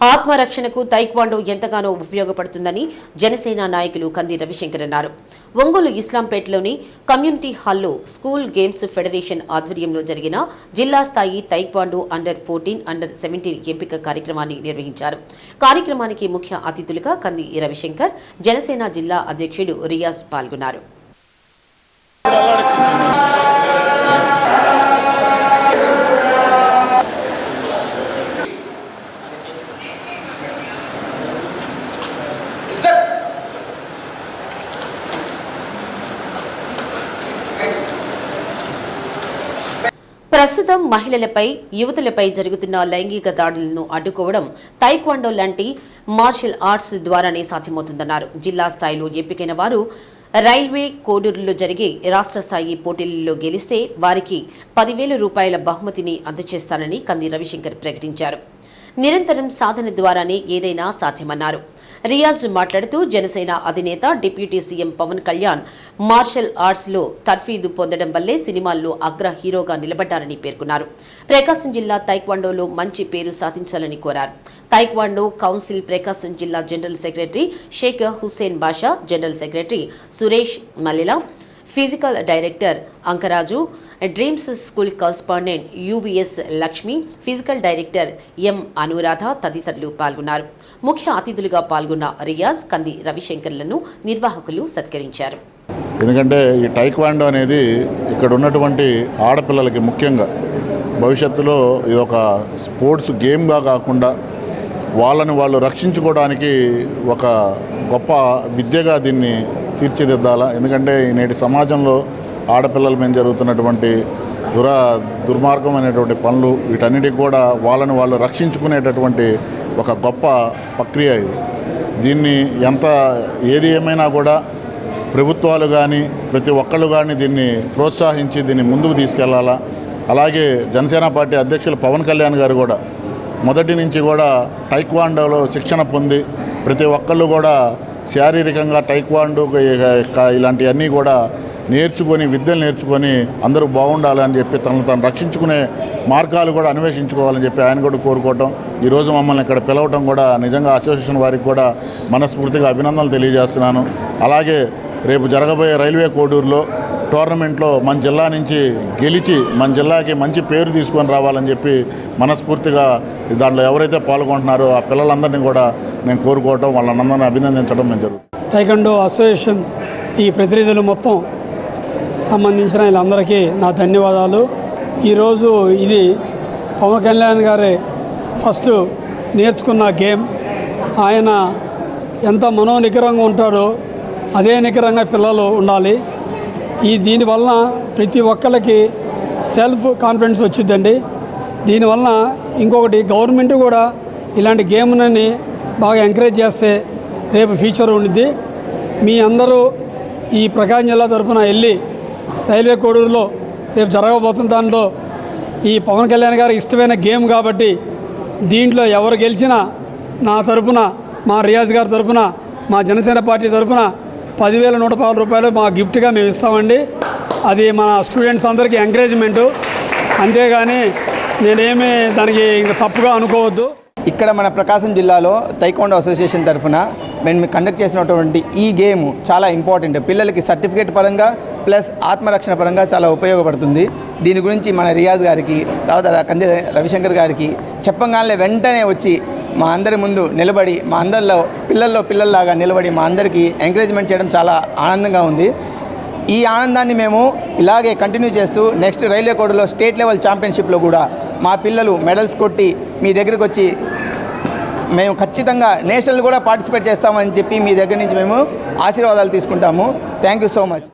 ఆత్మరక్షణకు taekwondo ఎంతగానో ఉపయోగపడుతుందని జనసేన నాయకులు కంది రవిశంకర్ అన్నారు. ఒంగోలు ఇస్లాంపేటలోని కమ్యూనిటీ హాల్లో స్కూల్ గేమ్స్ ఫెడరేషన్ ఆధ్వర్యంలో జరిగిన జిల్లా స్థాయి taekwondo under fourteen under seventeen ఎంపిక కార్యక్రమాన్ని నిర్వహించారు. కార్యక్రమానికి ముఖ్య అతిథులుగా కంది రవిశంకర్ జనసేన జిల్లా అధ్యక్షుడు రియాజ్ పాల్గొన్నారు. ప్రస్తుతం మహిళలపై యువతులపై జరుగుతున్న లైంగిక దాడులను అడ్డుకోవడం తైక్వాండో లాంటి మార్షల్ ఆర్ట్స్ ద్వారానే సాధ్యమవుతుందన్నారు. జిల్లా స్థాయిలో ఎంపికైన వారు రైల్వే కోడూరులో జరిగే రాష్ట్ర స్థాయి పోటీలలో గెలిస్తే వారికి పదివేల రూపాయల బహుమతిని అందజేస్తానని కంది రవిశంకర్ ప్రకటించారు. నిరంతరం సాధన ద్వారానే ఏదైనా సాధ్యమన్నారు. రియాజ్ మాట్లాడుతూ జనసేన అధినేత deputy CM Pawan Kalyan martial ఆర్ట్స్లో తర్ఫీదు పొందడం వల్లే సినిమాల్లో అగ్ర హీరోగా నిలబడ్డారని పేర్కొన్నారు. ప్రకాశం జిల్లా తైక్వాండోలో మంచి పేరు సాధించాలని కోరారు. తైక్వాండో కౌన్సిల్ ప్రకాశం జిల్లా general secretary Sheikh Hussain Basha general secretary Suresh Mallela physical director Ankaraju dreams school correspondent UVS Lakshmi physical director M Anuradha తదితరులు పాల్గొన్నారు. ముఖ్య అతిథులుగా పాల్గొన్న రియాజ్ కంది రవిశంకర్లను నిర్వాహకులు సత్కరించారు. ఎందుకంటే ఈ టైక్వాండో అనేది ఇక్కడ ఉన్నటువంటి ఆడపిల్లలకి ముఖ్యంగా భవిష్యత్తులో ఇది ఒక స్పోర్ట్స్ గేమ్గా కాకుండా వాళ్ళని వాళ్ళు రక్షించుకోవడానికి ఒక గొప్ప విద్యగా దీన్ని తీర్చిదిద్దాలా. ఎందుకంటే నేటి సమాజంలో ఆడపిల్లల మీద జరుగుతున్నటువంటి దురా దుర్మార్గమైనటువంటి పనులు వీటన్నిటికి కూడా వాళ్ళని వాళ్ళు రక్షించుకునేటటువంటి ఒక గొప్ప ప్రక్రియ ఇది. దీన్ని ఎంత ఏది ఏమైనా కూడా ప్రభుత్వాలు కానీ ప్రతి ఒక్కళ్ళు కానీ దీన్ని ప్రోత్సహించి దీన్ని ముందుకు తీసుకెళ్ళాలా. అలాగే జనసేన పార్టీ అధ్యక్షులు పవన్ కళ్యాణ్ గారు కూడా మొదటి నుంచి కూడా టైక్వాండోలో శిక్షణ పొంది ప్రతి ఒక్కళ్ళు కూడా శారీరకంగా టైక్వాండో ఇలాంటివన్నీ కూడా నేర్చుకొని విద్యలు నేర్చుకొని అందరూ బాగుండాలి అని చెప్పి తనను తాను రక్షించుకునే మార్గాలు కూడా అన్వేషించుకోవాలని చెప్పి ఆయన కూడా కోరుకోవటం. ఈరోజు మమ్మల్ని ఇక్కడ పిలవటం కూడా నిజంగా అసోసియేషన్ వారికి కూడా మనస్ఫూర్తిగా అభినందనలు తెలియజేస్తున్నాను. అలాగే రేపు జరగబోయే రైల్వే కోడూరులో టోర్నమెంట్లో మన జిల్లా నుంచి గెలిచి మన జిల్లాకి మంచి పేరు తీసుకొని రావాలని చెప్పి మనస్ఫూర్తిగా దాంట్లో ఎవరైతే పాల్గొంటున్నారో ఆ పిల్లలందరినీ కూడా నేను కోరుకోవటం వాళ్ళందరినీ అభినందించడం నేను జరుగుతుంది. టైకండో అసోసియేషన్ ఈ ప్రతినిధులు మొత్తం సంబంధించిన వీళ్ళందరికీ నా ధన్యవాదాలు. ఈరోజు ఇది పవన్ కళ్యాణ్ గారి ఫస్ట్ నేర్చుకున్న గేమ్. ఆయన ఎంత మనోనికరంగా ఉంటాడో అదే నికరంగా పిల్లలు ఉండాలి. ఈ దీనివల్ల ప్రతి ఒక్కరికి సెల్ఫ్ కాన్ఫిడెన్స్ వచ్చిందండి దీనివల్ల ఇంకొకటి గవర్నమెంట్ కూడా ఇలాంటి గేమ్లని బాగా ఎంకరేజ్ చేస్తే రేపు ఫ్యూచర్ ఉండిద్ది. మీ అందరూ ఈ ప్రకాశం జిల్లా తరఫున వెళ్ళి రైల్వే కోడూరులో రేపు జరగబోతున్న దానిలో ఈ పవన్ కళ్యాణ్ గారి ఇష్టమైన గేమ్ కాబట్టి దీంట్లో ఎవరు గెలిచినా నా తరపున మా రియాజ్ గారి తరపున మా జనసేన పార్టీ తరపున పదివేల నూట పది రూపాయలు మా గిఫ్ట్గా మేము ఇస్తామండి. అది మా స్టూడెంట్స్ అందరికీ ఎంకరేజ్మెంటు. అంతేగాని నేనేమి దానికి ఇంకా తప్పుగా అనుకోవద్దు. ఇక్కడ మన ప్రకాశం జిల్లాలో తైకోండో అసోసియేషన్ తరఫున మేము కండక్ట్ చేసినటువంటి ఈ గేమ్ చాలా ఇంపార్టెంట్. పిల్లలకి సర్టిఫికేట్ పరంగా ప్లస్ ఆత్మరక్షణ పరంగా చాలా ఉపయోగపడుతుంది. దీని గురించి మన రియాజ్ గారికి తర్వాత కంది రవిశంకర్ గారికి చెప్పగానే వెంటనే వచ్చి మా అందరి ముందు నిలబడి మా అందరిలో పిల్లల్లో పిల్లల్లాగా నిలబడి మా అందరికీ ఎంకరేజ్మెంట్ చేయడం చాలా ఆనందంగా ఉంది. ఈ ఆనందాన్ని మేము ఇలాగే కంటిన్యూ చేస్తూ నెక్స్ట్ రైల్వే కోడ్లో స్టేట్ లెవెల్ ఛాంపియన్షిప్లో కూడా మా పిల్లలు మెడల్స్ కొట్టి మీ దగ్గరికి వచ్చి మేము ఖచ్చితంగా నేషనల్ కూడా పార్టిసిపేట్ చేస్తామని చెప్పి మీ దగ్గర నుంచి మేము ఆశీర్వాదాలు తీసుకుంటాము. Thank you so much.